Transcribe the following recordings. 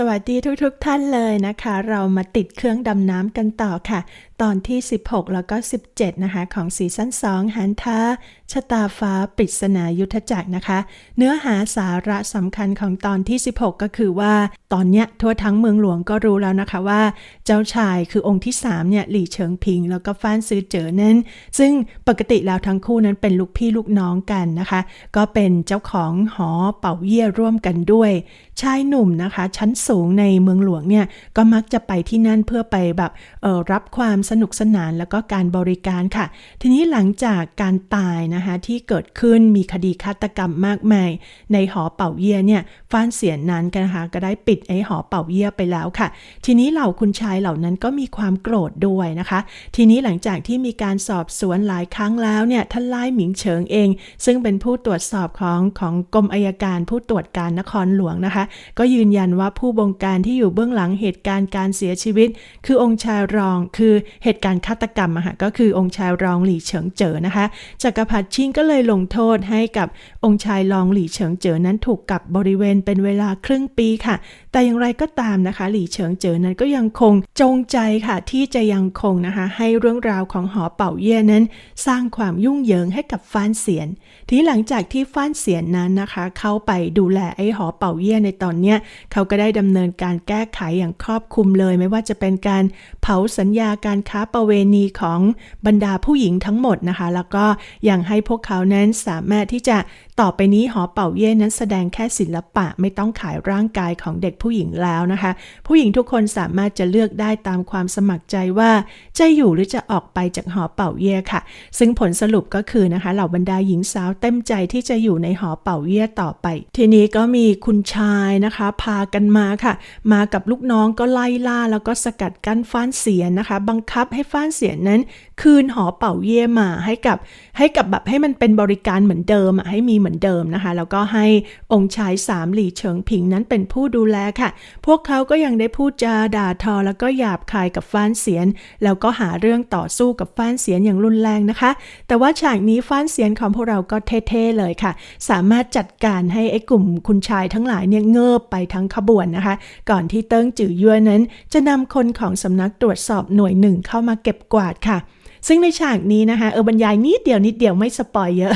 สวัสดีทุกๆทท่านเลยนะคะ เรามาติดเครื่องดำน้ำกันต่อค่ะ ตอนที่ 16 แล้วก็ 17 นะคะ ของซีซั่น2หันท้า ชะตาฟ้าปริศนายุทธจักรนะคะ เนื้อหาสาระสำคัญของตอนที่ 16 ก็คือว่า ตอนเนี้ยทั่วทั้งเมืองหลวงก็รู้แล้วนะคะว่า เจ้าชายคือองค์ที่ 3 เนี่ย หลี่เฉิงพิง แล้วก็ฟ้านซื้อเจ๋อนั้น ซึ่งปกติแล้วทั้งคู่นั้นเป็นลูกพี่ลูกน้องกันนะคะ ก็เป็นเจ้าของหอเป่าเยี่ยร่วมกันด้วย ชายหนุ่มนะคะ ชั้นสูงในเมืองหลวงเนี่ยก็มักจะไปที่นั่นเพื่อไปแบบรับความสนุกสนานแล้วก็การบริการค่ะ ทีนี้หลังจากการตายนะคะที่เกิดขึ้นมีคดีฆาตกรรมมากมาย ในหอเป่าเยี่ยเนี่ยฟ้านเสียนนั้นกันนะคะก็ได้ปิดไอ้หอเป่าเยี่ยไปแล้วค่ะ ทีนี้เหล่าคุณชายเหล่านั้นก็มีความโกรธด้วยนะคะ ทีนี้หลังจากที่มีการสอบสวนหลายครั้งแล้วเนี่ยท่านไล่หมิงเฉิงเอง ซึ่งเป็นผู้ตรวจสอบของของกรมอายการผู้ตรวจการนครหลวงนะคะก็ยืนยันว่าผู้บงการที่อยู่เบื้องหลังเหตุการณ์การเสียชีวิต คือองค์ชายรอง คือเหตุการณ์ฆาตกรรมอะค่ะก็คือองค์ชายรองหลี่เฉิงเจ๋อนะคะจักรพรรดิชิงก็เลยลงโทษให้กับองค์ชายรองหลี่เฉิงเจ๋อนั้นถูกกับบริเวณเป็นเวลาครึ่งปีค่ะ แต่อย่างไรก็ตามนะคะ หลี่เฉิงเจ๋อนั้นก็ยังคงจงใจค่ะ ที่จะยังคงนะคะ ให้เรื่องราวของหอเป่าเย่นั้น สร้างความยุ่งเหยิงให้กับฟ้านเสียน ทีหลังจากที่ฟ้านเสียนนั้นนะคะ เข้าไปดูแลไอ้หอเป่าเย่ในตอนเนี้ยเขาก็ได้ดำเนินการแก้ไขอย่างครอบคลุมเลย ไม่ว่าจะเป็นการเผาสัญญาการค้าประเวณีของบรรดาผู้หญิงทั้งหมดนะคะ แล้วก็ยังให้พวกเขานั้นสามารถที่จะต่อไปนี้หอเป่าเย่นั้นแสดงแค่ศิลปะไม่ต้องขายร่างกายของเด็กผู้หญิงแล้วนะคะ ผู้หญิงทุกคนสามารถจะเลือกได้ตามความสมัครใจว่าจะอยู่หรือจะออกไปจากหอเป่าเย่ค่ะ ซึ่งผลสรุปก็คือนะคะเหล่าบรรดาหญิงสาวเต็มใจที่จะอยู่ในหอเป่าเย่ต่อไป ทีนี้ก็มีคุณชายนะคะ พากันมาค่ะ มากับลูกน้องก็ไล่ล่าแล้วก็สกัดกั้นฟ้านเสียนนะคะ บังคับให้ฟ้านเสียนนั้น คืนหอเป่าเย่มาให้กับให้กับแบบให้มันเป็นบริการเหมือนเดิมอะให้มีเหมือนเดิมนะคะ แล้วก็ให้องค์ชายสามหลี่เฉิงผิงนั้นเป็นผู้ดูแลค่ะ พวกเขาก็ยังได้พูดจาด่าทอ แล้วก็หยาบคายกับฟ้านเสียน แล้วก็หาเรื่องต่อสู้กับฟ้านเสียนอย่างรุนแรงนะคะ แต่ว่าฉากนี้ฟ้านเสียนของพวกเราก็เท่ๆเลยค่ะ สามารถจัดการให้ไอ้กลุ่มคุณชายทั้งหลายเนี่ยเงิบไปทั้งขบวนนะคะ ก่อนที่เติ้งจื่อยั่วนั้น จะนำคนของสำนักตรวจสอบหน่วยหนึ่งเข้ามาเก็บกวาดค่ะซึ่งในฉากนี้นะคะเออบรรยายนิดเดียวนิดเดียวไม่สปอยเยอะ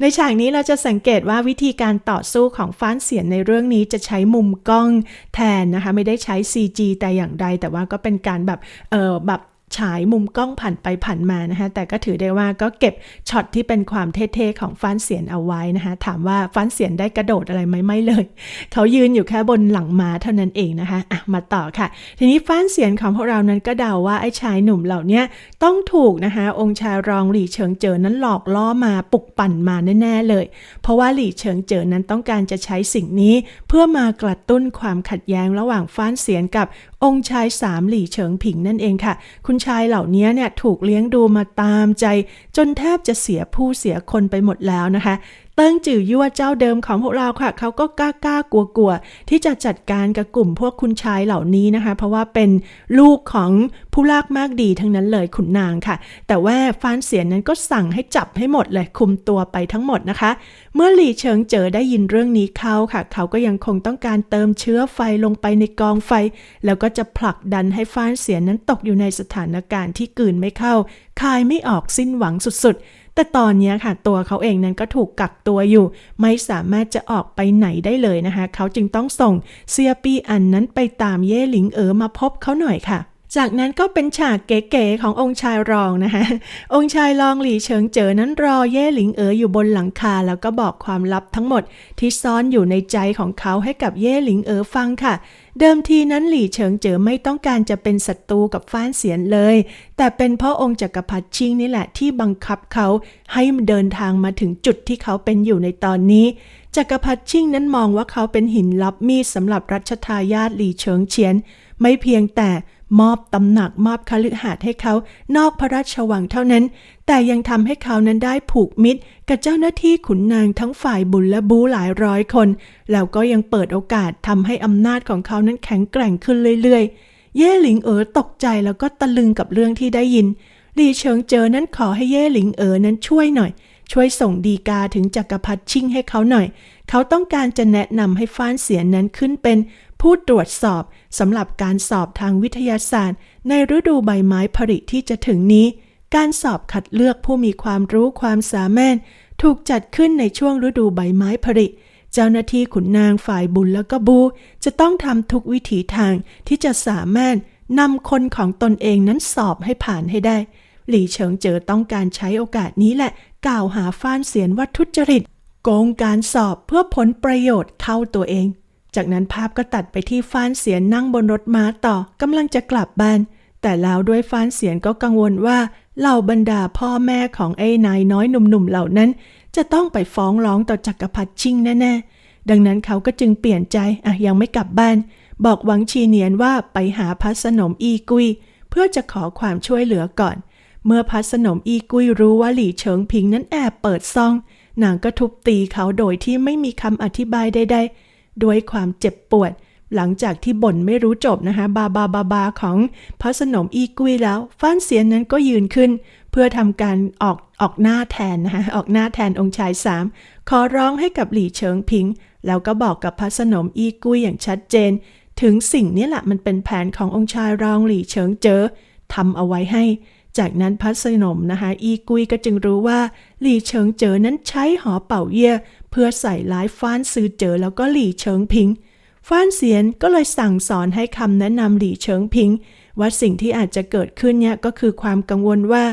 ในฉากนี้เราจะสังเกตว่าวิธีการต่อสู้ของฟ้านเสียนในเรื่องนี้จะใช้มุมกล้องแทนนะคะ ไม่ได้ใช้ CG แต่อย่างใด แต่ว่าก็เป็นการแบบเออแบบ ฉายมุมกล้องผ่านไปผ่านมานะคะแต่ก็ถือได้ว่าก็เก็บช็อตที่เป็นความเท่ๆของฟ้านเสียนเอาไว้นะคะถามว่าฟ้านเสียนได้กระโดดอะไรไหมไม่เลย เขายืนอยู่แค่บนหลังม้าเท่านั้นเองนะคะอะมาต่อค่ะ ทีนี้ฟ้านเสียนของพวกเรานั้นก็เดาว่าไอ้ชายหนุ่มเหล่านี้ต้องถูกนะคะองค์ชายรองหลี่เฉิงเจอนั้นหลอกล่อมาปลุกปั่นมาแน่ๆเลย เพราะว่าหลี่เฉิงเจอนั้นต้องการจะใช้สิ่งนี้ เพื่อมากระตุ้นความขัดแย้งระหว่างฟ้านเสียนกับองค์ชายสามหลี่เฉิงผิงนั่นเองค่ะ คุณชายเหล่านี้เนี่ยถูกเลี้ยงดูมาตามใจ จนแทบจะเสียผู้เสียคนไปหมดแล้วนะคะ เติ้งจื่อยั่วเจ้าเดิมของพวกเราค่ะ เขาก็กล้ากล้ากลัวกลัวๆที่จะจัดการกับกลุ่มพวกคุณชายเหล่านี้นะคะ เพราะว่าเป็นลูกของผู้ลากมากดีทั้งนั้นเลยขุนนางค่ะ แต่ว่าฟานเสียนนั้นก็สั่งให้จับให้หมดเลยคุมตัวไปทั้งหมดนะคะ เมื่อหลี่เฉิงเจอได้ยินเรื่องนี้เข้าค่ะ เขาก็ยังคงต้องการเติมเชื้อไฟลงไปในกองไฟ แล้วก็จะผลักดันให้ฟานเสียนนั้นตกอยู่ในสถานการณ์ที่กลืนไม่เข้าคายไม่ออกสิ้นหวังสุดๆ แต่ตอนนี้ค่ะตัวเขาเองนั้นก็ถูกกักตัวอยู่ ไม่สามารถจะออกไปไหนได้เลยนะคะ เขาจึงต้องส่งเซียปีอันนั้นไปตามเย่หลิงเอ๋อมาพบเขาหน่อยค่ะ จากนั้นก็เป็นฉากเก๋ๆขององค์ชายรองนะคะ องค์ชายรองหลี่เฉิงเจอนั้นรอเย่หลิงเอ๋ออยู่บนหลังคา แล้วก็บอกความลับทั้งหมดที่ซ่อนอยู่ในใจของเขาให้กับเย่หลิงเอ๋อฟังค่ะ เดิมทีนั้นหลี่เฉิงเจ๋อไม่ต้องการจะเป็นศัตรูกับฟ้านเสียนเลย แต่เป็นเพราะองค์จักรพรรดิชิงนี่แหละที่บังคับเขาให้เดินทางมาถึงจุดที่เขาเป็นอยู่ในตอนนี้จักรพรรดิชิงนั้นมองว่าเขาเป็นหินลับมีดสำหรับรัชทายาทหลี่เฉิงเฉียน ไม่เพียงแต่ มอบตำหนักมอบคฤหาสน์ให้เขานอกพระราชวังเท่านั้น แต่ยังทำให้เขานั้นได้ผูกมิตร กับเจ้าหน้าที่ขุนนางทั้งฝ่ายบุญและบูหลายร้อยคนแล้วก็ยังเปิดโอกาสทำให้อำนาจของเขานั้นแข็งแกร่งขึ้นเรื่อยๆ เย่หลิงเอ๋อตกใจแล้วก็ตะลึงกับเรื่องที่ได้ยินลีเฉิงเจอนั้นขอให้เย่หลิงเอ๋อนั้นช่วยหน่อย ช่วยส่งดีกาถึงจักรพรรดิชิ่งให้เขาหน่อย เขาต้องการจะแนะนำให้ฟ้านเสียนนั้นขึ้นเป็น ผู้ตรวจสอบสำหรับการสอบทางวิทยาศาสตร์ ในฤดูใบไม้ผลิที่จะถึงนี้ การสอบคัดเลือกผู้มีความรู้ความสามารถ ถูกจัดขึ้นในช่วงฤดูใบไม้ผลิเจ้าหน้าที่ขุนนางฝ่ายบุญแล้วก็บู จะต้องทำทุกวิถีทางที่จะสามารถนำคนของตนเองนั้นสอบให้ผ่านให้ได้ หลี่เฉิงเจอต้องการใช้โอกาสนี้แหละ กล่าวหาฟ้านเสียนว่าทุจริต โกงการสอบเพื่อผลประโยชน์เข้าตัวเอง จากนั้นภาพก็ตัดไปที่ฟ้านเสียนนั่งบนรถม้าต่อกำลังจะกลับบ้าน แต่แล้วด้วยฟ้านเสียนก็กังวลว่าเหล่าบรรดาพ่อแม่ของไอ้นายน้อยหนุ่มๆเหล่านั้น จะต้องไปฟ้องร้องต่อจักรพรรดิชิงแน่ๆ ดังนั้นเขาก็จึงเปลี่ยนใจอะยังไม่กลับบ้าน บอกหวังชีเนียนว่าไปหาพัสนมอีกุย เพื่อจะขอความช่วยเหลือก่อน เมื่อพัสนมอีกุยรู้ว่าหลี่เฉิงพิงนั้นแอบเปิดซองนางก็ทุบตีเขาโดยที่ไม่มีคำอธิบายใดๆ ด้วยความเจ็บปวด หลังจากที่บ่นไม่รู้จบนะคะ บาบาบาบาของพระสนมอีกุยแล้วฟ้านเสียนนั้นก็ยืนขึ้น เพื่อทำการออกออกหน้าแทนนะคะออกหน้าแทนองค์ชายสามขอร้องให้กับหลี่เฉิงพิง แล้วก็บอกกับพระสนมอีกุยอย่างชัดเจน ถึงสิ่งนี้แหละมันเป็นแผนขององค์ชายรองหลี่เฉิงเจอทำเอาไว้ให้จากนั้นพัสนมนะคะ อีกุยก็จึงรู้ว่าหลี่เฉิงเจอนั้นใช้หอเป่าเย่ย พื่อใส่ร้ายฟ้านซือเจอแล้วก็หลี่เฉิงพิง ฟ้านเสียนก็เลยสั่งสอนให้คำแนะนำหลี่เฉิงพิง ว่าสิ่งที่อาจจะเกิดขึ้นเนี่ยก็คือความกังวลว่า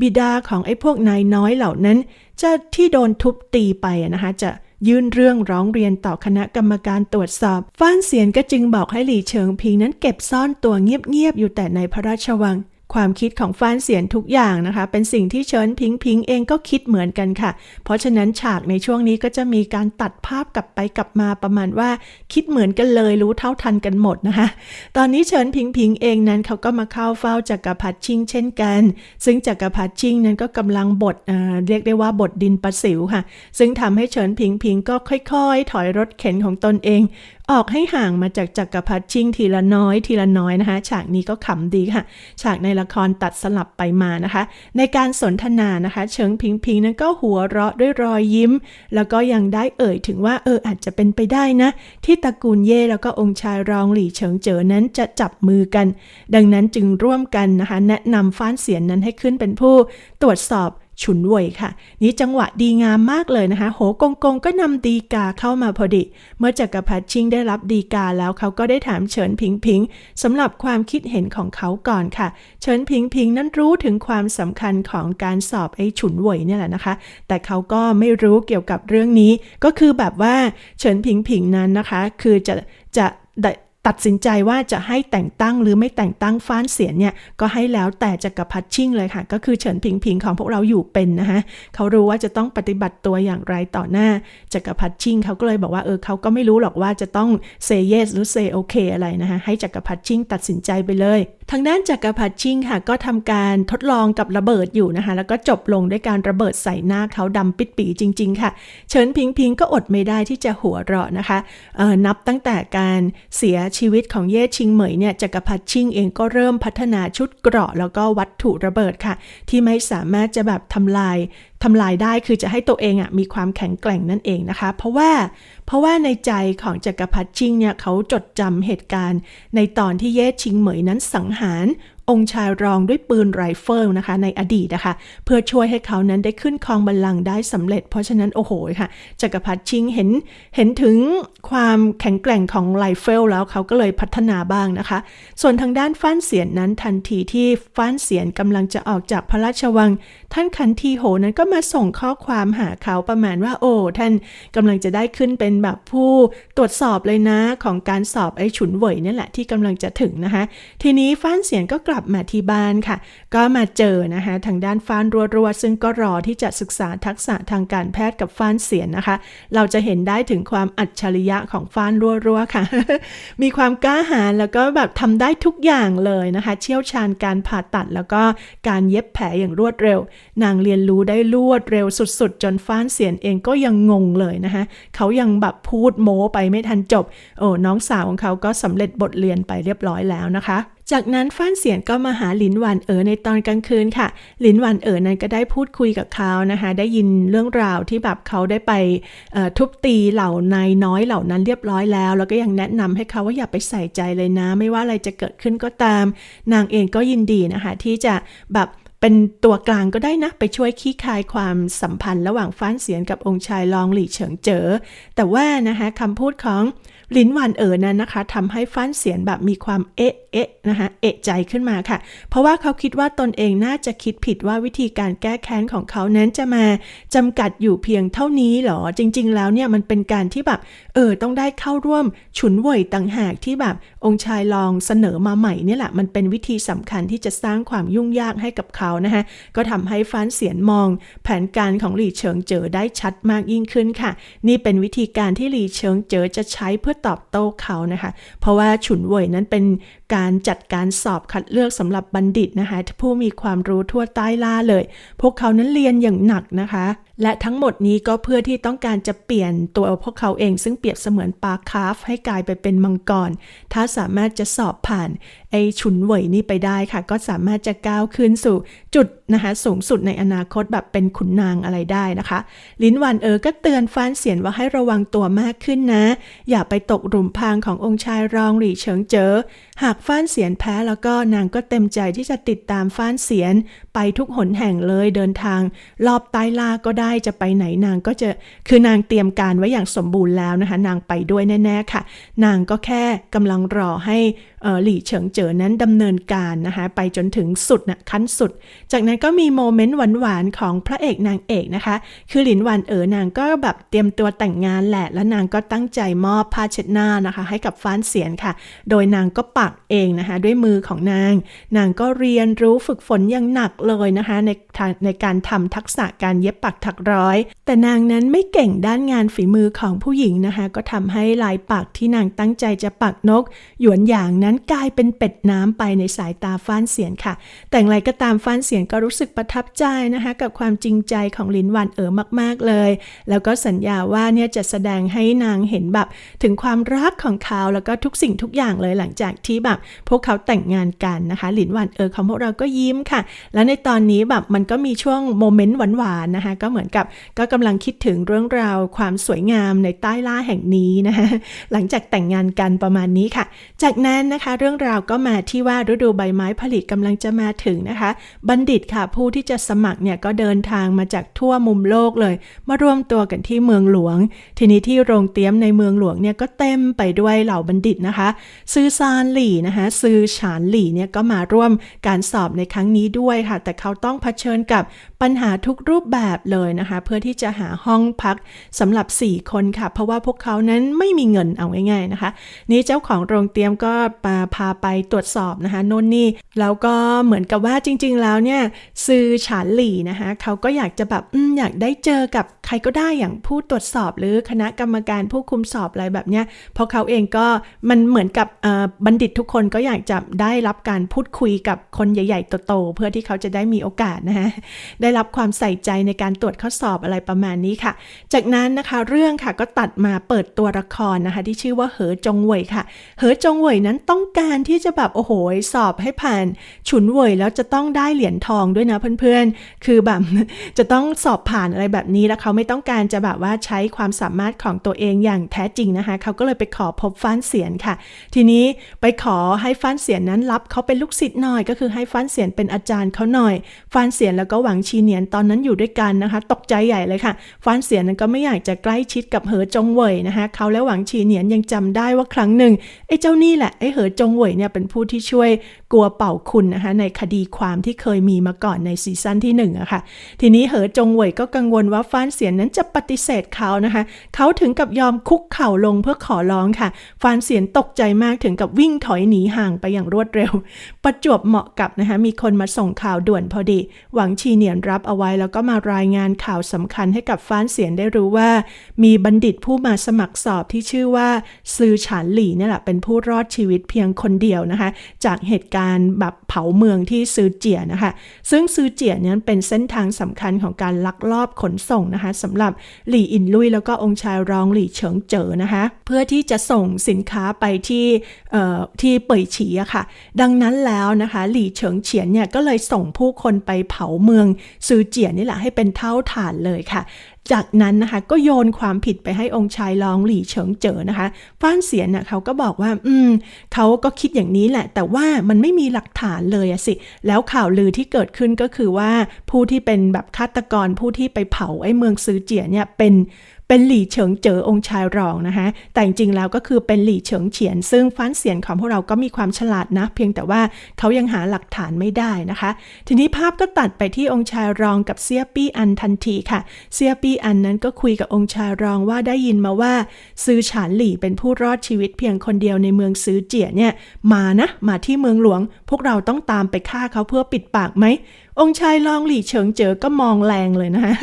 บิดาของไอ้พวกนายน้อยเหล่านั้น จะที่โดนทุบตีไปนะคะจะยื่นเรื่องร้องเรียนต่อคณะกรรมการตรวจสอบ ฟ้านเสียนก็จึงบอกให้หลี่เฉิงพิงนั้นเก็บซ่อนตัวเงียบๆอยู่แต่ในพระราชวัง ความคิดของฟานเสียนทุกอย่างนะคะ เป็นสิ่งที่เฉินพิงพิงเองก็คิดเหมือนกันค่ะ เพราะฉะนั้นฉากในช่วงนี้ก็จะมีการตัดภาพกลับไปกลับมาประมาณว่า คิดเหมือนกันเลยรู้เท่าทันกันหมดนะคะ ตอนนี้เฉินพิงพิงเองนั้นเขาก็มาเข้าเฝ้าจักรพรรดิชิงเช่นกัน ซึ่งจักรพรรดิชิงนั้นก็กำลังบดเอ่อเรียกได้ว่าบดดินประสิวค่ะ ซึ่งทำให้เฉินพิงพิงก็ค่อยๆ ถอยรถเข็นของตนเอง ออกให้ห่างมาจากจักรพรรดิชิงทีละน้อยทีละน้อยนะคะ ฉากนี้ก็ขำดีค่ะ ฉากในละครตัดสลับไปมานะคะ ในการสนทนานะคะเฉิงพิงพิงนั้นก็หัวเราะด้วยรอยยิ้ม แล้วก็ยังได้เอ่ยถึงว่าเอออาจจะเป็นไปได้นะ ที่ตระกูลเย่แล้วก็องค์ชายรองหลี่เฉิงเจ๋อนั้นจะจับมือกัน ดังนั้นจึงร่วมกันนะคะ แนะนำฟ้านเสียนนั้นให้ขึ้นเป็นผู้ ตรวจสอบ ฉุนเว่ยค่ะ นี่จังหวะดีงามมากเลยนะคะ โหกงกงก็นำดีกาเข้ามาพอดี เมื่อจักรพรรดิชิงได้รับดีกาแล้วเขาก็ได้ถามเฉินพิงพิงสำหรับความคิดเห็นของเขาก่อนค่ะ เฉินพิงพิงนั้นรู้ถึงความสำคัญของการสอบไอ้ฉุนเว่ยเนี่ยแหละนะคะ แต่เขาก็ไม่รู้เกี่ยวกับเรื่องนี้ ก็คือแบบว่าเฉินพิงพิงนั้นนะคะ คือจะจะ ตัดสินใจว่าจะให้แต่งตั้งหรือไม่แต่งตั้งฟ้านเสียนเนี่ยก็ให้แล้วแต่จักรพรรดิชิ่งเลยค่ะ ก็คือเฉินผิงผิงของพวกเราอยู่เป็นนะคะเขารู้ว่าจะต้องปฏิบัติตัวอย่างไรต่อหน้าจักรพรรดิชิ่งเขาก็เลยบอกว่าเออเขาก็ไม่รู้หรอกว่าจะต้องเซเยสหรือเซโอเคอะไรนะคะให้จักรพรรดิชิ่งตัดสินใจไปเลย ทางด้านจักรพรรดิชิ่งค่ะ ก็ทำการทดลองกับระเบิดอยู่นะคะ แล้วก็จบลงด้วยการระเบิดใส่หน้าเขาดำปิดปีจริง ๆ ค่ะ เฉินผิงผิงก็อดไม่ได้ที่จะหัวเราะนะคะเออนับตั้งแต่การเสียชีวิตของเย่ชิงเหมยเนี่ยจักรพรรดิชิงเองก็เริ่มพัฒนาชุดเกราะแล้วก็วัตถุระเบิดค่ะ ที่ไม่สามารถจะแบบทำลายทำลายได้คือจะให้ตัวเองอะมีความแข็งแกร่งนั่นเองนะคะ เพราะว่า เพราะว่าในใจของจักรพรรดิชิงเนี่ยเขาจดจำเหตุการณ์ ในตอนที่เย่ชิงเหมยนั้นสังหาร องค์ชายรองด้วยปืนไรเฟิลนะคะ ในอดีตนะคะ เพื่อช่วยให้เขานั้นได้ขึ้นครองบัลลังก์ได้สำเร็จ เพราะฉะนั้นโอ้โหค่ะจักรพรรดิชิงเห็นเห็นถึงความแข็งแกร่งของไรเฟิลแล้วเขาก็เลยพัฒนาบ้างนะคะ ส่วนทางด้านฟ้านเสียนนั้นทันทีที่ฟ้านเสียนกำลังจะออกจากพระราชวัง ท่านคันทีโหนั้นก็มาส่งข้อความหาเขาประมาณว่าโอ้ท่านกำลังจะได้ขึ้นเป็นแบบผู้ตรวจสอบเลยนะของการสอบไอ้ฉุนเหวยนี่แหละที่กำลังจะถึงนะคะ ทีนี้ฟ้านเสียนก็กลับมาที่บ้านค่ะ ก็มาเจอนะคะทางด้านฟ้านรัวๆซึ่งก็รอที่จะศึกษาทักษะทางการแพทย์กับฟ้านเสียนนะคะ เราจะเห็นได้ถึงความอัจฉริยะของฟ้านรัวๆค่ะ มีความกล้าหาญแล้วก็แบบทำได้ทุกอย่างเลยนะคะ เชี่ยวชาญการผ่าตัดแล้วก็การเย็บแผลอย่างรวดเร็ว นางเรียนรู้ได้รวดเร็วสุด ๆ จนฟ้านเสียนเองก็ยังงงเลยนะคะเขายังแบบพูดโม้ไปไม่ทันจบ โอ้น้องสาวของเขาก็สำเร็จบทเรียนไปเรียบร้อยแล้วนะคะ จากนั้นฟ้านเสียนก็มาหาหลินหวานเอ๋อในตอนกลางคืนค่ะ หลินหวานเอ๋อนั้นก็ได้พูดคุยกับเขานะคะ ได้ยินเรื่องราวที่แบบเขาได้ไปทุบตีเหล่านายน้อยเหล่านั้นเรียบร้อยแล้ว แล้วก็ยังแนะนำให้เขาว่าอย่าไปใส่ใจเลยนะ ไม่ว่าอะไรจะเกิดขึ้นก็ตาม นางเองก็ยินดีนะคะที่จะแบบ เป็นตัวกลางก็ได้นะ ไปช่วยขี้คายความสัมพันธ์ระหว่างฟ้านเสียนกับองค์ชายรองหลี่เฉิงเจ๋อแต่ว่านะคะคำพูดของ ลินหวานเอ๋อนั้นนะคะทำให้ฟ้านเสียนแบบมีความเอ๊ะเอ๊ะนะคะเอะใจขึ้นมาค่ะ เพราะว่าเขาคิดว่าตนเองน่าจะคิดผิดว่าวิธีการแก้แค้นของเขานั้นจะมาจำกัดอยู่เพียงเท่านี้หรอ จริง ๆ แล้วเนี่ยมันเป็นการที่แบบเออต้องได้เข้าร่วมฉุนเหวยต่างหากที่แบบองค์ชายลองเสนอมาใหม่เนี่ยแหละมันเป็นวิธีสำคัญที่จะสร้างความยุ่งยากให้กับเขานะคะก็ทำให้ฟ้านเสียนมอง แผนการของหลี่เฉิงเจ๋อได้ชัดมากยิ่งขึ้นค่ะ นี่เป็นวิธีการที่หลี่เฉิงเจ๋อจะใช้เพื่อตอบโต้เขานะคะ เพราะว่าฉุนเหวยนั้นเป็นการจัดการสอบคัดเลือกสำหรับบัณฑิตนะคะผู้มีความรู้ทั่วใต้ล่าเลย พวกเขานั้นเรียนอย่างหนักนะคะ และทั้งหมดนี้ก็เพื่อที่ต้องการจะเปลี่ยนตัวพวกเขาเองซึ่งเปรียบเสมือนปลาคาร์ฟให้กลายไปเป็นมังกร ถ้าสามารถจะสอบผ่านไอฉุนเหวยนี้ไปได้ค่ะ ก็สามารถจะก้าวขึ้นสู่จุดนะคะสูงสุดในอนาคตแบบเป็นขุนนางอะไรได้นะคะ ลินวานเอ๋อก็เตือนฟ้านเสียนว่าให้ระวังตัวมากขึ้นนะ อย่าไปตกหลุมพรางขององค์ชายรองหลี่เฉิงเจ๋อหากฟ้านเสียนแพ้แล้วก็นางก็เต็มใจที่จะติดตามฟ้านเสียน ไปทุกหนแห่งเลยเดินทาง รอบใต้ล่าก็ได้จะไปไหนนางก็จะคือนางเตรียมการไว้อย่างสมบูรณ์แล้วนะคะ นางไปด้วยแน่ ๆ ค่ะ นางก็แค่กำลังรอให้ หลี่เฉิงเจ๋อนั้นดำเนินการนะคะไปจนถึงสุดนะขั้นสุด จากนั้นก็มีโมเมนต์หวานๆของพระเอกนางเอกนะคะ คือหลินหวานเอ๋อนางก็แบบเตรียมตัวแต่งงานแหละ แล้วนางก็ตั้งใจมอบผ้าเช็ดหน้านะคะ ให้กับฟ้านเสียนค่ะ โดยนางก็ปักเองนะคะ ด้วยมือของนาง นางก็เรียนรู้ฝึกฝนอย่างหนักเลยนะคะ ในทางในการทำทักษะการเย็บปักถักร้อย แต่นางนั้นไม่เก่งด้านงานฝีมือของผู้หญิงนะคะ ก็ทำให้ลายปักที่นางตั้งใจจะปักนก หยวนหยางนั้นกลายเป็นเป็ดน้ำไปในสายตาฟ้านเสียนค่ะ แต่อย่างไรก็ตามฟ้านเสียนก็รู้สึกประทับใจนะคะกับความจริงใจของลินวันเอ๋อมาก ๆเลย แล้วก็สัญญาว่าเนี่ยจะแสดงให้นางเห็นแบบถึงความรักของเขาแล้วก็ทุกสิ่งทุกอย่างเลยหลังจากที่แบบพวกเขาแต่งงานกันนะคะหลินวันเอ๋อของพวกเราก็ยิ้มค่ะ แล้วในตอนนี้แบบมันก็มีช่วงโมเมนต์หวานๆนะคะก็เหมือนกับก็กำลังคิดถึงเรื่องราวความสวยงามในใต้ล่าแห่งนี้นะคะหลังจากแต่งงานกันประมาณนี้ค่ะ จากนั้นนะคะเรื่องราวก็มาที่ว่าฤดูใบไม้ผลิกำลังจะมาถึงนะคะ บัณฑิตค่ะผู้ที่จะสมัครเนี่ยก็เดินทางมาจากทั่วมุมโลกเลย มารวมตัวกันที่เมืองหลวง ทีนี้ที่โรงเตรียมในเมืองหลวงเนี่ยก็เต็มไปด้วยเหล่าบัณฑิตนะคะ ซือซานหลี่นะคะซือฉานหลี่เนี่ยก็มาร่วมการสอบในครั้งนี้ด้วยค่ะ แต่เขาต้องเผชิญกับปัญหาทุกรูปแบบเลยนะคะ เพื่อที่จะหาห้องพักสำหรับ 4 คนค่ะ เพราะว่าพวกเขานั้นไม่มีเงินเอาง่ายๆนะคะ นี่เจ้าของโรงเตรียมก็มาพาไปตรวจสอบนะคะโน่นนี่แล้วก็เหมือนกับว่าจริง ๆ แล้วเนี่ยซือฉานหลี่นะคะเขาก็อยากจะแบบอมอยากได้เจอกับใครก็ได้อย่างผู้ตรวจสอบหรือคณะกรรมการผู้คุมสอบอะไรแบบเนี้ยเพราะเขาเองก็มันเหมือนกับบัณฑิตทุกคนก็อยากจะได้รับการพูดคุยกับคนใหญ่ ๆ โตๆเพื่อที่เขาจะได้มีโอกาสนะคะได้รับความใส่ใจในการตรวจข้อสอบอะไรประมาณนี้ค่ะ จากนั้นนะคะเรื่องค่ะก็ตัดมาเปิดตัวละครนะคะที่ชื่อว่าเหอจงเหวยค่ะ เหอจงเหวยนั้นต้ององการที่จะแบบโอ้โหสอบให้ผ่านฉุนเวยแล้วจะต้องได้เหรียญทองด้วยนะเพื่อนๆ คือแบบจะต้องสอบผ่านอะไรแบบนี้แล้วเขาไม่ต้องการจะแบบว่าใช้ความสามารถของตัวเองอย่างแท้จริงนะคะเขาก็เลยไปขอพบฟ้านเสียนค่ะ ทีนี้ไปขอให้ฟ้านเสียนนั้นรับเขาเป็นลูกศิษย์หน่อยก็คือให้ฟ้านเสียนเป็นอาจารย์เขาหน่อย ฟ้านเสียนแล้วก็หวังชีเนียนตอนนั้นอยู่ด้วยกันนะคะ ตกใจใหญ่เลยค่ะ ฟ้านเสียนนั้นก็ไม่อยากจะใกล้ชิดกับเหอจงเวยนะคะเขาและหวังชีเนียนยังจำได้ว่าครั้งหนึ่งไอ้เจ้านี่แหละไอ้เหอจงเวยเนี่ยเป็นผู้ที่ช่วย กลัวเป่าคุณนะคะในคดีความที่เคยมีมาก่อนในซีซั่นที่หนึ่งอะค่ะ ทีนี้เหอจงเหวยก็กังวลว่าฟานเสียนนั้นจะปฏิเสธเขานะคะ เขาถึงกับยอมคุกเข่าลงเพื่อขอร้องค่ะ ฟานเสียนตกใจมากถึงกับวิ่งถอยหนีห่างไปอย่างรวดเร็ว ประจวบเหมาะกับนะคะมีคนมาส่งข่าวด่วนพอดี หวังชีเนียนรับเอาไว้แล้วก็มารายงานข่าวสำคัญให้กับฟานเสียนได้รู้ว่า มีบัณฑิตผู้มาสมัครสอบที่ชื่อว่าซือฉานหลี่นี่แหละเป็นผู้รอดชีวิตเพียงคนเดียวนะคะ จากเหตุการณ์การแบบเผาเมืองที่ซือเจียนะคะ ซึ่งซือเจียเนี่ยเป็นเส้นทางสำคัญของการลักลอบขนส่งนะคะสำหรับหลี่อินลุยแล้วก็องค์ชายรองหลี่เฉิงเจ๋อนะคะ เพื่อที่จะส่งสินค้าไปที่เอ่อที่เป่ยฉีอะค่ะ ดังนั้นแล้วนะคะหลี่เฉิงเฉียนเนี่ยก็เลยส่งผู้คนไปเผาเมืองซือเจียนี่แหละให้เป็นเท่าฐานเลยค่ะ จากนั้นนะคะก็โยนความผิดไปให้องค์ชายรองหลี่เฉิงเจ๋อนะคะฟ้านเสียนน่ะเขาก็บอกว่า อืมเขาก็คิดอย่างนี้แหละ แต่ว่ามันไม่มีหลักฐานเลยอะสิ แล้วข่าวลือที่เกิดขึ้นก็คือว่าผู้ที่เป็นแบบฆาตกรผู้ที่ไปเผาไอ้เมืองซือเจียเนี่ยเป็น เป็นหลี่เฉิงเจ๋อองค์ชายรองนะคะ แต่จริงๆแล้วก็คือเป็นหลี่เฉิงเฉียน ซึ่งฟ้านเสียนของพวกเราก็มีความฉลาดนะ เพียงแต่ว่าเขายังหาหลักฐานไม่ได้นะคะ ทีนี้ภาพก็ตัดไปที่องค์ชายรองกับเซียปี้อันทันทีค่ะ เซียปี้อันนั้นก็คุยกับองค์ชายรองว่าได้ยินมาว่าซือฉานหลี่เป็นผู้รอดชีวิตเพียงคนเดียวในเมืองซือเจียเนี่ยมานะมาที่เมืองหลวง พวกเราต้องตามไปฆ่าเขาเพื่อปิดปากไหมองค์ชายลองหลี่เฉิงเจอก็มองแรงเลยนะคะ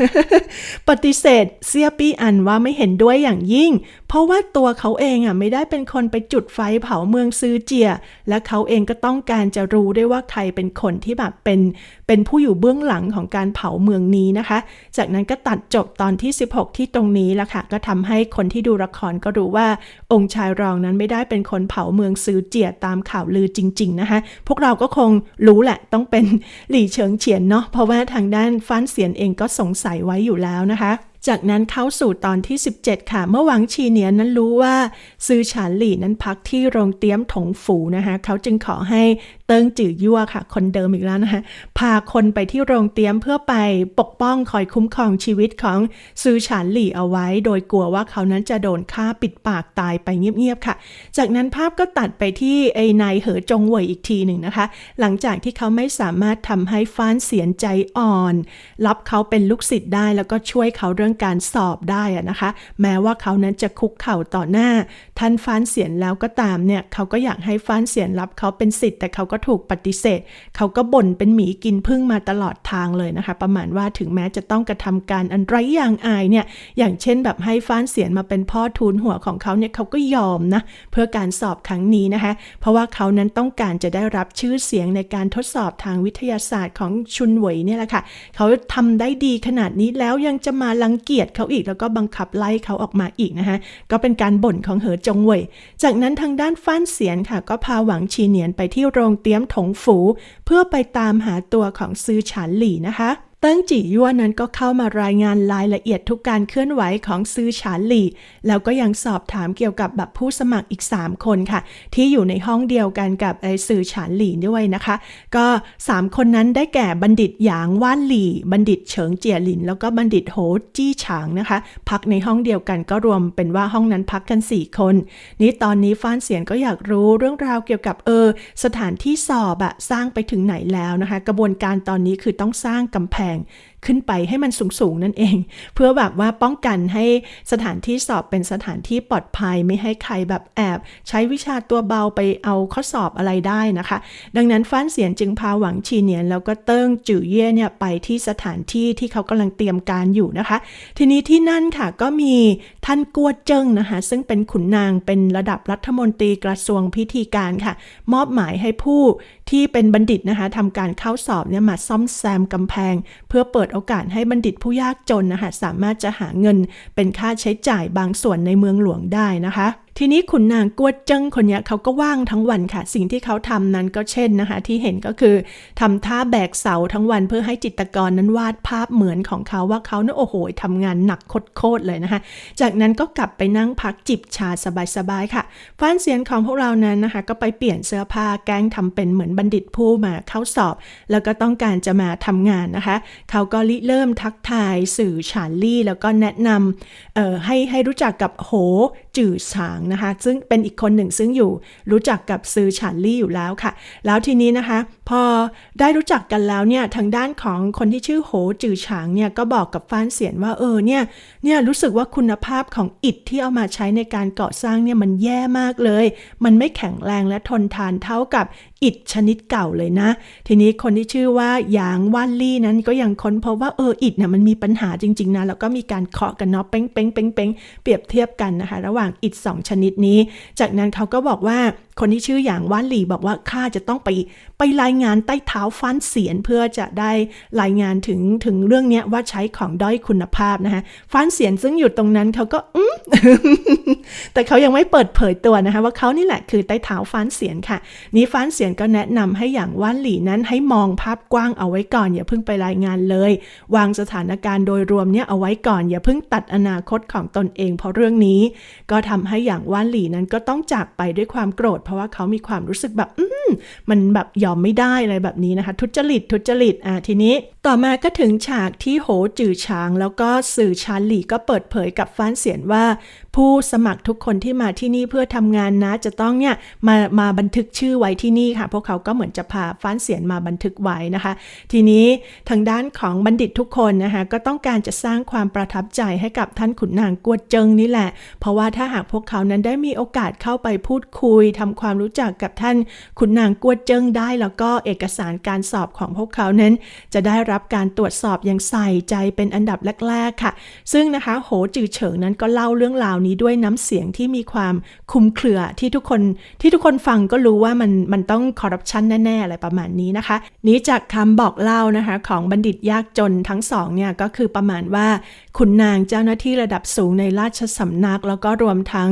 ปฏิเสธเซียปี้อันว่าไม่เห็นด้วยอย่างยิ่งเพราะว่าตัวเขาเองอะไม่ได้เป็นคนไปจุดไฟเผาเมืองซือเจีย และเขาเองก็ต้องการจะรู้ได้ว่าใครเป็นคนที่แบบเป็นเป็นผู้อยู่เบื้องหลังของการเผาเมืองนี้นะคะ จากนั้นก็ตัดจบตอนที่ 16 ที่ตรงนี้ละค่ะ ก็ทำให้คนที่ดูละครก็รู้ว่าองค์ชายรองนั้นไม่ได้เป็นคนเผาเมืองซือเจียตามข่าวลือจริง ๆนะคะ พวกเราก็คงรู้แหละต้องเป็นหลี่เฉิงเฉียนเนาะเพราะว่าทางด้านฟ้านเสียนเองก็สงสัยไว้อยู่แล้วนะคะจากนั้นเข้าสู่ตอนที่ 17 ค่ะ เมื่อหวังชีเนียนนั้นรู้ว่าซือฉานหลี่นั้นพักที่โรงเตี้ยมถงฝูนะคะ เขาจึงขอให้เติ้งจื่อยั่วค่ะ คนเดิมอีกแล้วนะคะ พาคนไปที่โรงเตี้ยมเพื่อไปปกป้องคอยคุ้มครองชีวิตของซือฉานหลี่เอาไว้ โดยกลัวว่าเขานั้นจะโดนฆ่าปิดปากตายไปเงียบๆค่ะ จากนั้นภาพก็ตัดไปที่ไอ้นายเหอจงเหวยอีกทีหนึ่งนะคะ หลังจากที่เขาไม่สามารถทำให้ฟ้านเสียนใจอ่อน รับเขาเป็นลูกศิษย์ได้แล้วก็ช่วยเขาเรื่องการสอบได้อะนะคะ แม้ว่าเขานั้นจะคุกเข่าต่อหน้า ท่านฟ้านเสียนแล้วก็ตามเนี่ยเขาก็อยากให้ฟ้านเสียนรับเขาเป็นศิษย์แต่เขาก็ถูกปฏิเสธ เขาก็บ่นเป็นหมีกินพึ่งมาตลอดทางเลยนะคะ ประมาณว่าถึงแม้จะต้องกระทำการอันไร้อย่างอายเนี่ยอย่างเช่นแบบให้ฟ้านเสียนมาเป็นพ่อทูลหัวของเขาเนี่ยเขาก็ยอมนะเพื่อการสอบครั้งนี้นะคะ เพราะว่าเขานั้นต้องการจะได้รับชื่อเสียงในการทดสอบทางวิทยาศาสตร์ของชุนหวยเนี่ยแหละค่ะ เขาทำได้ดีขนาดนี้แล้วยังจะมาลังเกียจเขาอีกแล้วก็บังคับไล่เขาออกมาอีกนะคะก็เป็นการบ่นของเหอจงเว่ยจากนั้นทางด้านฟ้านเสียนค่ะก็พาหวังชีเนียนไปที่โรงเตี้ยมถงฝู เพื่อไปตามหาตัวของซือฉานหลี่นะคะ เติ้งจียั่วนั้นก็เข้ามารายงานรายละเอียดทุกการเคลื่อนไหวของซือฉานหลี่แล้วก็ยังสอบถามเกี่ยวกับแบบผู้สมัครอีก 3 คนค่ะ ที่อยู่ในห้องเดียวกันกับไอ้ซือฉานหลี่ด้วยนะคะ ก็ 3 คนนั้นได้แก่บัณฑิตหยางว่านหลี่ บัณฑิตเฉิงเจียหลิน แล้วก็บัณฑิตโหจี้ฉางนะคะ พักในห้องเดียวกันก็รวมเป็นว่าห้องนั้นพักกัน 4 คน นี่ตอนนี้ฟ้านเสียนก็อยากรู้เรื่องราวเกี่ยวกับเออสถานที่สอบอะสร้างไปถึงไหนแล้วนะคะ กระบวนการตอนนี้คือต้องสร้างกำแพง saying ขึ้นไปให้มันสูงๆนั่นเอง เพื่อแบบว่าป้องกันให้สถานที่สอบเป็นสถานที่ปลอดภัย ไม่ให้ใครแบบแอบ ใช้วิชาตัวเบาไปเอาข้อสอบอะไรได้นะคะ ดังนั้นฟ้านเสียนจึงพาหวังชีเนียน แล้วก็เติ้งจื่อเย่เนี่ยไปที่สถานที่ที่เขากำลังเตรียมการอยู่นะคะ ทีนี้ที่นั่นค่ะก็มีท่านกัวเจิ้งนะคะซึ่งเป็นขุนนางเป็นระดับรัฐมนตรีกระทรวงพิธีการค่ะ มอบหมายให้ผู้ที่เป็นบัณฑิตนะคะทำการเข้าสอบเนี่ยมาซ่อมแซมกำแพง เพื่อเปิดโโอกาสให้บัณฑิตผู้ยากจนนะคะสามารถจะหาเงินเป็นค่าใช้จ่ายบางส่วนในเมืองหลวงได้นะคะ ทีนี้ขุนนางกวดเจิ้งคนเนี้ยเขาก็ว่างทั้งวันค่ะ สิ่งที่เขาทำนั้นก็เช่นนะคะ ที่เห็นก็คือทำท่าแบกเสาทั้งวันเพื่อให้จิตกรนั้นวาดภาพเหมือนของเขาว่าเขาเนี่ยโอ้โหทำงานหนักโคตรเลยนะคะ จากนั้นก็กลับไปนั่งพักจิบชาสบายๆค่ะฟ้านเสียนของพวกเรานั้นนะคะ ก็ไปเปลี่ยนเสื้อผ้าแกล้งทำเป็นเหมือนบัณฑิตผู้มาเข้าสอบ แล้วก็ต้องการจะมาทำงานนะคะ เขาก็ริเริ่มทักทายสื่อฉานลี่ แล้วก็แนะนำเอ่อให้ให้รู้จักกับโห จื่อฉางนะคะ ซึ่งเป็นอีกคนหนึ่งซึ่งอยู่รู้จักกับซือฉานลี่อยู่แล้วค่ะ แล้วทีนี้นะคะ พอได้รู้จักกันแล้วเนี่ยทางด้านของคนที่ชื่อโหจื่อฉางเนี่ยก็บอกกับฟ้านเสียนว่าเออเนี่ยเนี่ยรู้สึกว่าคุณภาพของอิฐที่เอามาใช้ในการก่อสร้างเนี่ยมันแย่มากเลย มันไม่แข็งแรงและทนทานเท่ากับอิฐชนิดเก่าเลยนะ ทีนี้คนที่ชื่อว่าหยางว่านลี่นั้นก็ยังค้นพบว่าเอออิฐเนี่ยมันมีปัญหาจริงๆนะแล้วก็มีการเคาะกันเนาะเป้งเป้งเป้งเป้งเปรียบเทียบกันนะคะ ระหว่างอิฐสองชนิดนี้ จากนั้นเขาก็บอกว่าคนที่ชื่ออย่างว่านหลีบอกว่าข้าจะต้องไปไปรายงานใต้เท้าฟ้านเสียนเพื่อจะได้รายงานถึงถึงเรื่องนี้ว่าใช้ของด้อยคุณภาพนะคะฟ้านเสียนซึ่งอยู่ตรงนั้นเขาก็อืมแต่เขายังไม่เปิดเผยตัวนะคะว่าเขานี่แหละคือใต้เท้าฟ้านเสียนค่ะ นี้ฟ้านเสียนก็แนะนำให้อย่างว่านหลีนั้นให้มองภาพกว้างเอาไว้ก่อนอย่าเพิ่งไปรายงานเลย วางสถานการณ์โดยรวมเนี่ยเอาไว้ก่อนอย่าเพิ่งตัดอนาคตของตนเอง เพราะเรื่องนี้ก็ทำให้อย่างว่านหลีนั้นก็ต้องจากไปด้วยความโกรธ เพราะว่าเขามีความรู้สึกแบบอืมมันแบบยอมไม่ได้อะไรแบบนี้นะคะ ทุจริตทุจริตอะทีนี้ต่อมาก็ถึงฉากที่โหจือช้าง แล้วก็สื่อชานหลี่ก็เปิดเผยกับฟ้านเสียนว่า ผู้สมัครทุกคนที่มาที่นี่เพื่อทำงานนะ จะต้องเนี่ยมามาบันทึกชื่อไว้ที่นี่ค่ะ พวกเขาก็เหมือนจะพาฟ้านเสียนมาบันทึกไว้นะคะ ทีนี้ทางด้านของบัณฑิตทุกคนนะคะก็ต้องการจะสร้างความประทับใจให้กับท่านขุนนางกวดเจิงนี่แหละ เพราะว่าถ้าหากพวกเขานั้นได้มีโอกาสเข้าไปพูดคุยทำความรู้จักกับท่านขุนนางกวดเจิงได้ แล้วก็เอกสารการสอบของพวกเขานั้น จะได้รับการตรวจสอบอย่างใส่ใจเป็นอันดับแรกๆค่ะ ซึ่งนะคะโหจือเฉิงนั้นก็เล่าเรื่องราวนี้ด้วยน้ำเสียงที่มีความคุมเครือที่ทุกคนที่ทุกคนฟังก็รู้ว่ามันมันต้องคอร์รัปชันแน่ๆ อะไรประมาณนี้นะคะ นี้จากคำบอกเล่านะคะของบัณฑิตยากจนทั้งสองเนี่ยก็คือประมาณว่าขุนนางเจ้าหน้าที่ระดับสูงในราชสำนัก แล้วก็รวมทั้ง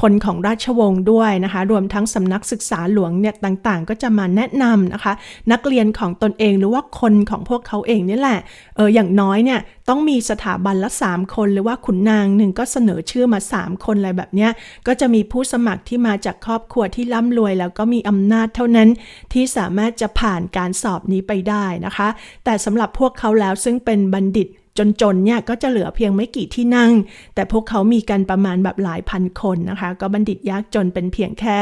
คนของราชวงศ์ด้วยนะคะ รวมทั้งสำนักศึกษาหลวงเนี่ยต่างๆ ก็จะมาแนะนำนะคะ นักเรียนของตนเองหรือว่าคนของพวกเขาเองนี่แหละเอออย่างน้อยเนี่ย ต้องมีสถาบันละ 3 คน หรือว่าขุนนางหนึ่งก็เสนอชื่อมา 3 คนอะไรแบบเนี้ยก็จะมีผู้สมัครที่มาจากครอบครัวที่ร่ำรวย แล้วก็มีอำนาจเท่านั้นที่สามารถจะผ่านการสอบนี้ไปได้นะคะ แต่สำหรับพวกเขาแล้วซึ่งเป็นบัณฑิตจนๆ เนี่ยก็จะเหลือเพียงไม่กี่ที่นั่ง แต่พวกเขามีกันประมาณแบบหลายพันคนนะคะ ก็บัณฑิตยากจนเป็นเพียงแค่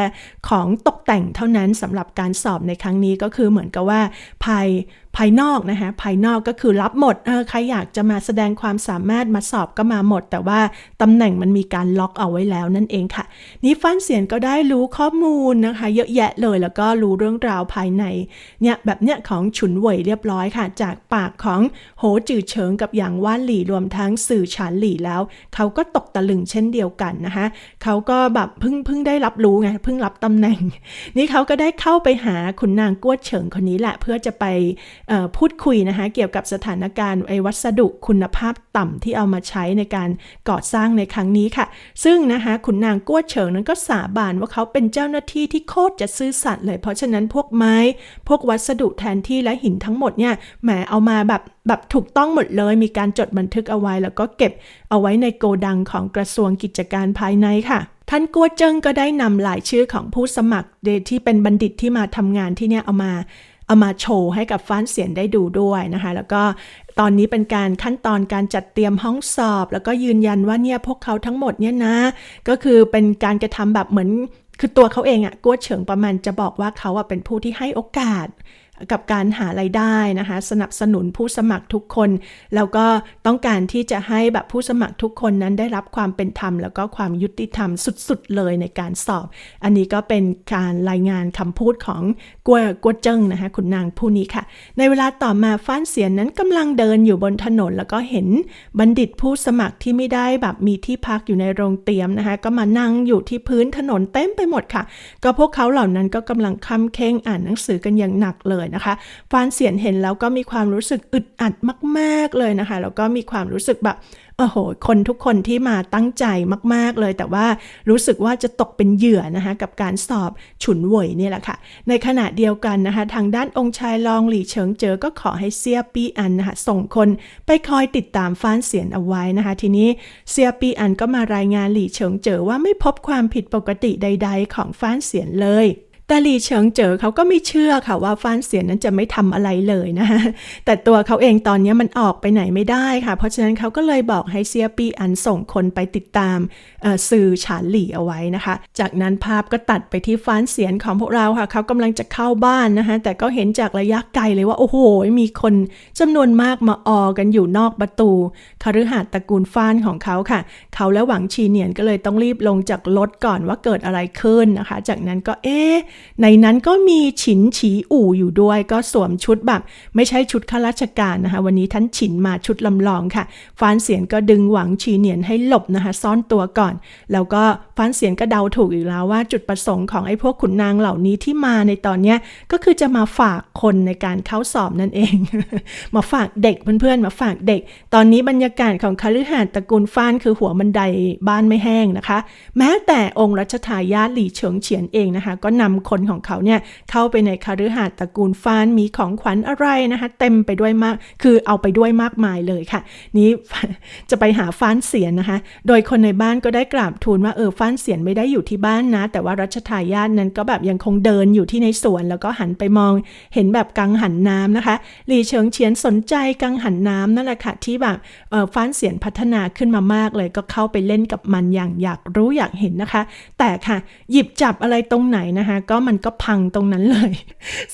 ของตกแต่งเท่านั้นสำหรับการสอบในครั้งนี้ก็คือเหมือนกับว่าภาย ภายนอกนะคะภายนอกก็คือรับหมดเออใครอยากจะมาแสดงความสามารถมาสอบก็มาหมด แต่ว่าตำแหน่งมันมีการล็อกเอาไว้แล้วนั่นเองค่ะ นี่ฟันเสียนก็ได้รู้ข้อมูลนะคะ เยอะแยะเลยแล้วก็รู้เรื่องราวภายในเนี่ยแบบเนี้ยของฉุนเหวยเรียบร้อยค่ะ จากปากของโหจือเฉิงกับหยางว่านหลี่รวมทั้งสื่อฉานหลี่แล้ว เขาก็ตกตะลึงเช่นเดียวกันนะคะเขาก็แบบเพิ่งเพิ่งได้รับรู้ไงเพิ่งรับตำแหน่ง นี่เขาก็ได้เข้าไปหาขุนนางกวดเฉิงคนนี้แหละเพื่อจะไปพูดคุยนะคะเกี่ยวกับสถานการณ์ไอ้วัสดุคุณภาพต่ำที่เอามาใช้ในการก่อสร้างในครั้งนี้ค่ะ ซึ่งนะคะขุนนางกั้วเฉิงนั้นก็สาบานว่าเขาเป็นเจ้าหน้าที่ที่โคตรจะซื่อสัตย์เลย เพราะฉะนั้นพวกไม้ พวกวัสดุแทนที่และหินทั้งหมดเนี่ยแหมเอามาแบบแบบถูกต้องหมดเลย มีการจดบันทึกเอาไว้ แล้วก็เก็บเอาไว้ในโกดังของกระทรวงกิจการภายในค่ะท่านกัวเจิงก็ได้นำหลายชื่อของผู้สมัครเดที่เป็นบัณฑิตที่มาทำงานที่เนี่ยเอามา เอามาโชว์ให้กับฟ้านเสียนได้ดูด้วยนะคะ แล้วก็ตอนนี้เป็นการขั้นตอนการจัดเตรียมห้องสอบ แล้วก็ยืนยันว่าเนี่ยพวกเขาทั้งหมดเนี่ยนะ ก็คือเป็นการกระทำแบบเหมือนคือตัวเขาเองอะกัวเฉิงประมาณจะบอกว่าเขาอะเป็นผู้ที่ให้โอกาส กับการหาไรายได้นะคะ สนับสนุนผู้สมัครทุกคน แล้วก็ต้องการที่จะให้แบบผู้สมัครทุกคนนั้นได้รับความเป็นธรรม แล้วก็ความยุติธรรมสุดๆ เลยในการสอบ อันนี้ก็เป็นการรายงานคำพูดของกัวกัวเจิ้งนะคะคุณนางผู้นี้ค่ะ ในเวลาต่อมาฟ้านเสียนนั้นกำลังเดินอยู่บนถนน แล้วก็เห็นบัณฑิตผู้สมัครที่ไม่ได้แบบมีที่พักอยู่ในโรงเตียมนะคะ ก็มานั่งอยู่ที่พื้นถนนเต็มไปหมดค่ะ ก็พวกเขาเหล่านั้นก็กำลังค้ำเค้งอ่านหนังสือกันอย่างหนักเลยนะคะฟานเสียนเห็นแล้วก็มีความรู้สึกอึดอัดมาก ๆเลยนะคะ แล้วก็มีความรู้สึกแบบโอ้โห คนทุกคนที่มาตั้งใจมาก ๆ เลย แต่ว่ารู้สึกว่าจะตกเป็นเหยื่อนะคะ กับการสอบฉุนหวยนี่แหละค่ะ ในขณะเดียวกันนะคะ ทางด้านองค์ชายลองหลี่เฉิงเจอก็ขอให้เซียปีอันนะคะส่งคนไปคอยติดตามฟ้านเสียนเอาไว้นะคะ ทีนี้เซียปีอันก็มารายงานหลี่เฉิงเจอว่าไม่พบความผิดปกติใด ๆ ของฟ้านเสียนเลย แต่หลี่เฉิงเจ๋อเขาก็ไม่เชื่อค่ะว่าฟานเสียนนั้นจะไม่ทำอะไรเลยนะคะแต่ตัวเขาเองตอนนี้มันออกไปไหนไม่ได้ค่ะ เพราะฉะนั้นเขาก็เลยบอกให้เซียปีอันส่งคนไปติดตามสื่อฉานหลี่เอาไว้นะคะ จากนั้นภาพก็ตัดไปที่ฟานเสียนของพวกเราค่ะ เขากำลังจะเข้าบ้านนะคะแต่ก็เห็นจากระยะไกลเลยว่าโอ้โห มีคนจำนวนมากมาออกันอยู่นอกประตูคฤหาสน์ตระกูลฟานของเขาค่ะ เขาและหวังชีเนียนก็เลยต้องรีบลงจากรถก่อนว่าเกิดอะไรขึ้นนะคะ จากนั้นก็เอ๊ะในนั้นก็มีฉินฉีอู่อยู่ด้วย ก็สวมชุดแบบ ไม่ใช่ชุดข้าราชการนะคะ วันนี้ท่านฉินมาชุดลำลองค่ะฟานเสียนก็ดึงหวังชีเหนียนให้หลบนะคะ ซ่อนตัวก่อน แล้วก็ฟานเสียนก็เดาถูกอีกแล้วว่าจุดประสงค์ของไอ้พวกขุนนางเหล่านี้ที่มาในตอนนี้ก็คือจะมาฝากคนในการเข้าสอบนั่นเอง มาฝากเด็กเพื่อนๆ มาฝากเด็ก ตอนนี้บรรยากาศของคฤหาสน์ตระกูลฟ้านคือหัวบันไดบ้านไม่แห้งนะคะ แม้แต่องค์รัชทายาทหลี่เฉิงเฉียนเองนะคะ ก็นำคนของเขาเนี่ยเข้าไปในคฤหาสน์ตระกูลฟานมีของขวัญอะไรนะคะเต็มไปด้วยมาก คือเอาไปด้วยมากมายเลยค่ะ นี้จะไปหาฟานเสียนนะคะ โดยคนในบ้านก็ได้กราบทูลว่าเออฟานเสียนไม่ได้อยู่ที่บ้านนะ แต่ว่ารัชทายาทนั้นก็แบบยังคงเดินอยู่ที่ในสวน แล้วก็หันไปมองเห็นแบบกังหันน้ำนะคะหลีเฉิงเฉียนสนใจกังหันน้ำนั่นแหละค่ะที่แบบเออฟานเสียนพัฒนาขึ้นมามากเลย ก็เข้าไปเล่นกับมันอย่างอยากรู้อยากเห็นนะคะ แต่ค่ะ หยิบจับอะไรตรงไหนนะคะก็มันก็พังตรงนั้นเลย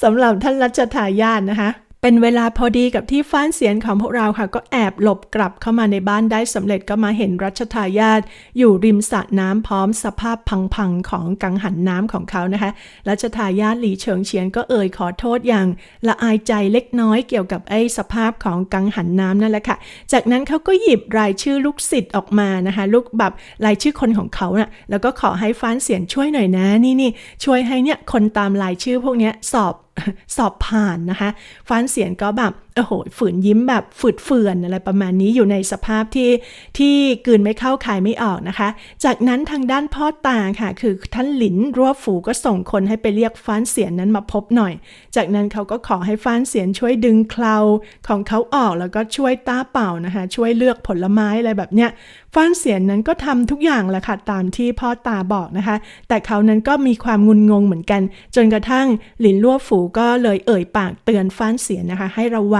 สำหรับท่านรัชทายาทนะคะ เป็นเวลาพอดีกับที่ฟ้านเสียนของพวกเราค่ะ ก็แอบหลบกลับเข้ามาในบ้านได้สำเร็จก็มาเห็นรัชทายาทอยู่ริมสระน้ำพร้อมสภาพพังๆของกังหันน้ำของเขานะคะ รัชทายาทหลีเฉิงเฉียนก็เอ่ยขอโทษอย่างละอายใจเล็กน้อยเกี่ยวกับไอ้สภาพของกังหันน้ำนั่นแหละค่ะ จากนั้นเขาก็หยิบรายชื่อลูกศิษย์ออกมานะคะลูกแบบรายชื่อคนของเขาน่ะแล้วก็ขอให้ฟ้านเสียนช่วยหน่อยนะนี่นี่ช่วยให้เนี่ยคนตามรายชื่อพวกนี้สอบ สอบผ่านนะคะฟานเสียนก็แบบโอ้โหฝืนยิ้มแบบฝืดเฟือนอะไรประมาณนี้อยู่ในสภาพที่ที่กืนไม่เข้าคายไม่ออกนะคะ จากนั้นทางด้านพ่อตาค่ะ คือท่านหลินรัวฝูก็ส่งคนให้ไปเรียกฟ้านเสียนนั้นมาพบหน่อย จากนั้นเขาก็ขอให้ฟ้านเสียนช่วยดึงเคราของเขาออกแล้วก็ช่วยตาเป่านะคะ ช่วยเลือกผลไม้อะไรแบบเนี้ยฟ้านเสียนนั้นก็ทำทุกอย่างแหละค่ะตามที่พ่อตาบอกนะคะ แต่เขานั้นก็มีความงุนงงเหมือนกัน จนกระทั่งหลินลั่วฝูก็เลยเอ่ยปากเตือนฟ้านเสียนนะคะ ให้ระวัง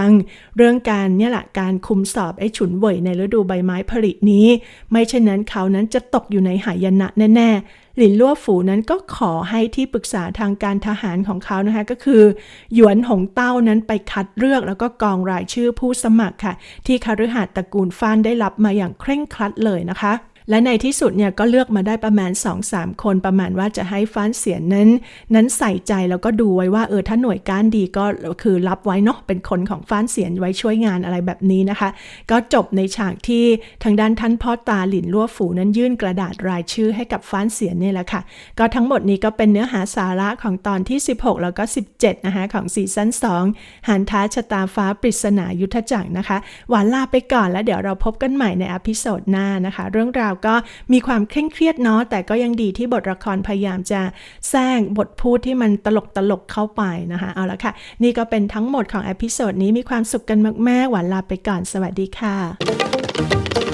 เรื่องการเนี่ยแหละการคุมสอบไอ้ฉุนเหวยในฤดูใบไม้ผลินี้ ไม่เช่นนั้นเขานั้นจะตกอยู่ในหายนะแน่ๆ หลินลั่วฝูนั้นก็ขอให้ที่ปรึกษาทางการทหารของเขานะคะก็คือ หยวนหงเต้านั้นไปคัดเลือกแล้วก็กองรายชื่อผู้สมัครค่ะ ที่คฤหาสน์ตระกูลฟ้านได้รับมาอย่างเคร่งครัดเลยนะคะ และในที่สุดเนี่ยก็เลือกมาได้ประมาณ 2-3 คนประมาณว่าจะให้ฟ้านเสียนนั้น นั้นใส่ใจแล้วก็ดูไว้ว่าเออถ้าหน่วยก้านดีก็คือรับไว้เนาะเป็นคนของฟ้านเสียนไว้ช่วยงานอะไรแบบนี้นะคะ ก็จบในฉากที่ทางด้านท่านพ่อตาหลินลั่วฝูนั้นยื่นกระดาษรายชื่อให้กับฟ้านเสียนนี่แหละค่ะ ก็ทั้งหมดนี้ก็เป็นเนื้อหาสาระของตอนที่ 16 แล้วก็ 17 นะคะของซีซั่น2หันท้าชะตาฟ้าปริศนายุทธจักรนะคะ หวานลาไปก่อนแล้วเดี๋ยวเราพบกันใหม่ในอพิโซดหน้านะคะ เรื่องราวก็มีความเคร่งเครียดเนาะแต่ก็ยังดีที่บทละครพยายามจะแทรกบทพูดที่มันตลกตลกๆเข้าไปนะคะ เอาละค่ะ นี่ก็เป็นทั้งหมดของอพิโซดนี้มีความสุขกันมาก ๆ หวานลาไปก่อนสวัสดีค่ะ